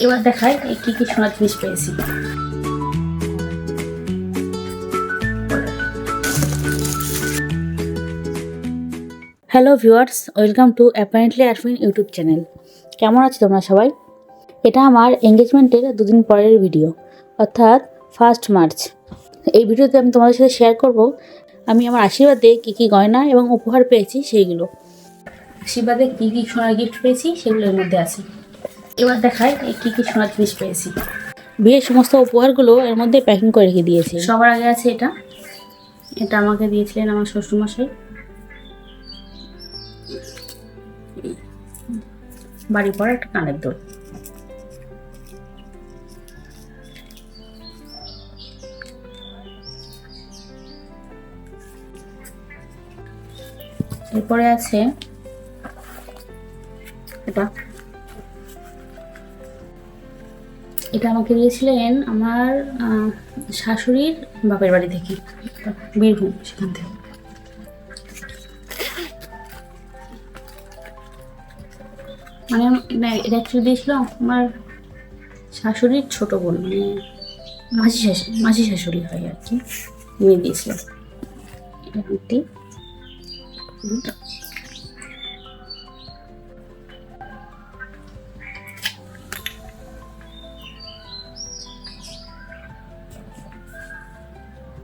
এবার দেখায় এই কি কি সোনার জিনিস পেয়েছি hello viewers welcome to apparently Arfin YouTube channel কেমন আছো তোমরা সবাই? এটা আমার এঙ্গেজমেন্টের দুদিন পরের ভিডিও অর্থাৎ ফার্স্ট মার্চ এই ভিডিওতে আমি তোমাদের সাথে শেয়ার করব, আমি আমার আশীর্বাদে কী কী গয়না এবং উপহার পেয়েছি সেইগুলো। আশীর্বাদে কী কী সোনার গিফট পেয়েছি সেগুলোর মধ্যে আছে। এবার দেখায় এই কী কী সোনার জিনিস পেয়েছি। বিয়ের সমস্ত উপহারগুলো এর মধ্যে প্যাকিং করে রেখে দিয়েছি। সবার আগে আছে এটা। এটা আমাকে দিয়েছিলেন আমার শ্বশুরমশাই। বাড়ি পর একটা কানের দোল। এরপরে আছে এটা। এটা আমাকে দিয়েছিলেন আমার শাশুড়ির বাপের বাড়ি থেকে, বীরভূম সেখান থেকে। মানে এটা অ্যাকচুয়ালি দিয়েছিল আমার শাশুড়ির ছোট বোন মানে মাসি শাশুড়ি মাসি শাশুড়ি হয় আর কি নিয়ে দিয়েছিল এটা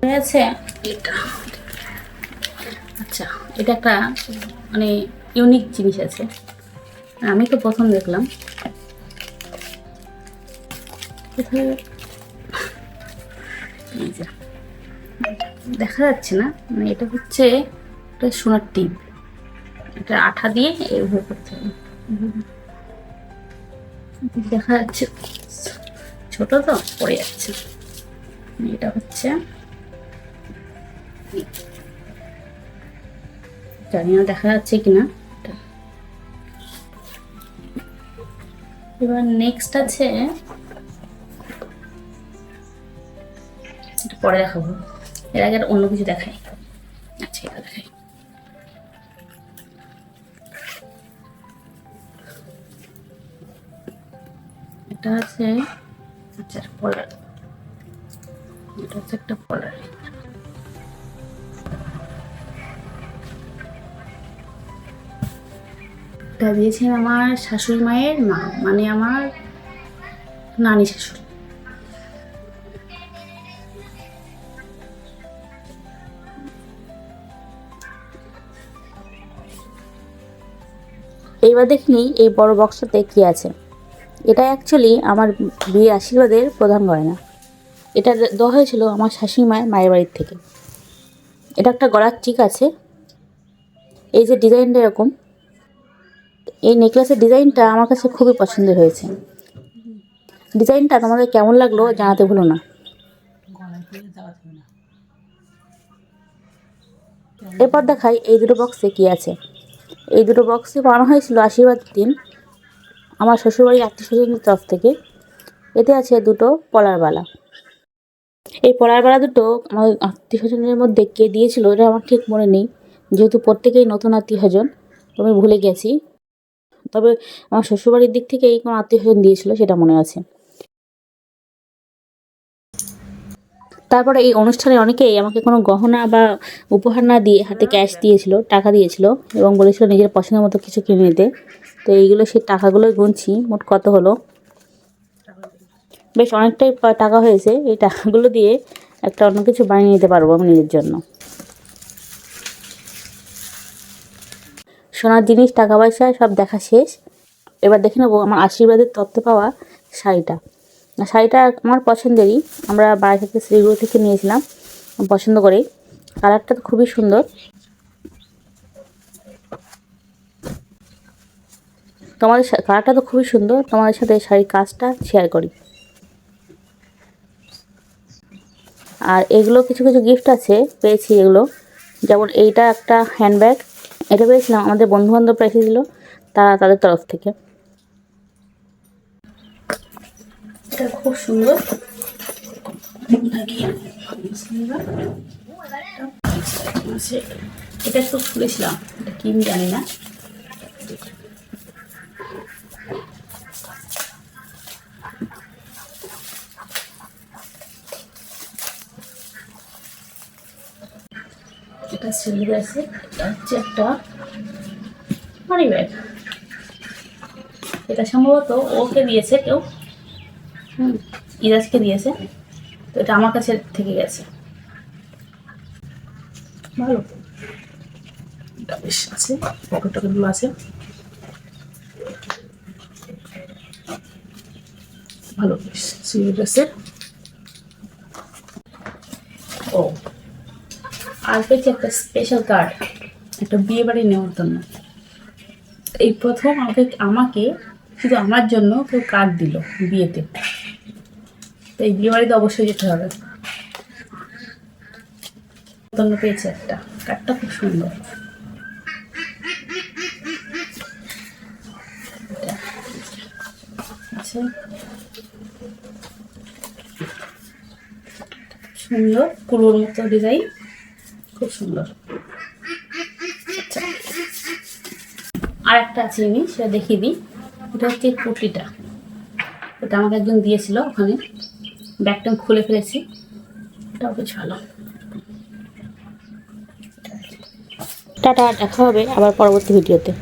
এটা আচ্ছা এটা একটা মানে ইউনিক জিনিস আছে। আমি তো প্রথম দেখলাম। দেখা যাচ্ছে না মানে এটা হচ্ছে একটা সোনার টিপ এটা আঠা দিয়ে এভাবে করতে হবে। দেখা যাচ্ছে ছোট তো পড়ে যাচ্ছে। এটা হচ্ছে জানি না দেখা যাচ্ছে কিনা। এবার নেক্সট আছে। পরে দেখাবো। এর আগে অন্য কিছু দেখাই। আচ্ছা এটা দেখাই। এটা আছে আচ্ছা পলার। এটা হচ্ছে একটা পলার। এটা দিয়েছেন আমার শাশুড়ি মায়ের মা মানে আমার নানি শাশুড়ি। এইবার দেখিনি এই বড় বক্সটাতে কি আছে। এটা অ্যাকচুয়ালি আমার বিয়ে আশীর্বাদের প্রধান গয়না। এটা দেওয়া হয়েছিল আমার শাশুড়ি মায়ের মায়ের বাড়ির থেকে। এটা একটা গলার চিক আছে। এই যে ডিজাইনটা এরকম। এই নেকলেসের ডিজাইনটা আমার কাছে খুবই পছন্দ হয়েছে। ডিজাইনটা তোমাদের কেমন লাগল জানাতে ভুলো না। এরপর দেখাই এই দুটো বক্সে কি আছে। এই দুটো বক্সে বানানো হয়েছিল আশীর্বাদ দিন আমার শ্বশুরবাড়ির আত্মীয় স্বজনদের তরফ থেকে। এতে আছে দুটো পলার বালা। এই পলার বালা দুটো আমার আত্মীয় স্বজনের মধ্যে কে দিয়েছিল এটা আমার ঠিক মনে নেই। যেহেতু প্রত্যেকেই নতুন আত্মীয় স্বজন, আমি ভুলে গেছি। তবে আমার শ্বশুরবাড়ির দিক থেকে এই কোনো আত্মীয় স্বজন দিয়েছিল সেটা মনে আছে। তারপরে এই অনুষ্ঠানে অনেকেই আমাকে কোনো গহনা বা উপহার না দিয়ে হাতে ক্যাশ দিয়েছিল, টাকা দিয়েছিল এবং বলেছিল নিজের পছন্দের মতো কিছু কিনে নিতে। তো এইগুলো সেই টাকাগুলোই গুনছি, মোট কত হলো? বেশ অনেকটাই টাকা হয়েছে। এই টাকাগুলো দিয়ে একটা অন্য কিছু বানিয়ে নিতে পারব আমি নিজের জন্য। সোনার জিনিস টাকা পয়সা সব দেখা শেষ। এবার দেখে নেব আমার আশীর্বাদের তত্ত্ব পাওয়া শাড়িটা। শাড়িটা আমার পছন্দেরই। আমরা বাড়ি থেকে শ্রীগুলো থেকে নিয়েছিলাম, পছন্দ করে। কালারটা তো খুবই সুন্দর। তোমাদের কালারটা তো খুবই সুন্দর। তোমাদের সাথে শাড়ির কাজটা শেয়ার করি। আর এগুলো কিছু কিছু গিফট আছে, পেয়েছি এগুলো। যেমন এইটা একটা হ্যান্ডব্যাগ এটা পেয়েছিলাম আমাদের বন্ধু বান্ধবরা এসেছিল তারা তাদের তরফ থেকে। এটা খুব সুন্দর। এটা একটু খুলেছিলাম এটা কি আমি জানি না। একটা সিলিপ আছে এটা হচ্ছে একটা মানি ব্যাগ। এটা সম্ভবত ওকে দিয়েছে কেউ। হুম, ইরাজকে দিয়েছে। তো এটা আমার কাছে থেকে গেছে। ভালো। এটা বেশ আছে পকেট টকেটগুলো আছে। ভালো, বেশ। সিভিল ড্রেসের আর পেয়েছি একটা স্পেশাল কার্ড একটা বিয়ে বাড়ি নেমন্তন্ন এই প্রথম আমাকে আমাকে শুধু আমার জন্য কেউ কার্ড দিল বিয়েতে। তো এই বিয়ে বাড়িতে অবশ্যই যেতে হবে। নেমন্তন্ন পেয়েছি একটা। কার্ডটা খুব সুন্দর। আচ্ছা। সুন্দর, কুলোর মতো ডিজাইন খুব সুন্দর। আচ্ছা। আর একটা আছে আমি সেটা দেখিয়ে দিই। এটা হচ্ছে পুটলিটা এটা আমাকে একজন দিয়েছিল ওখানে। ব্যাগটা আমি খুলে ফেলেছি। এটাও বেশ ভালো। টাটা দেখা হবে আবার পরবর্তী ভিডিওতে।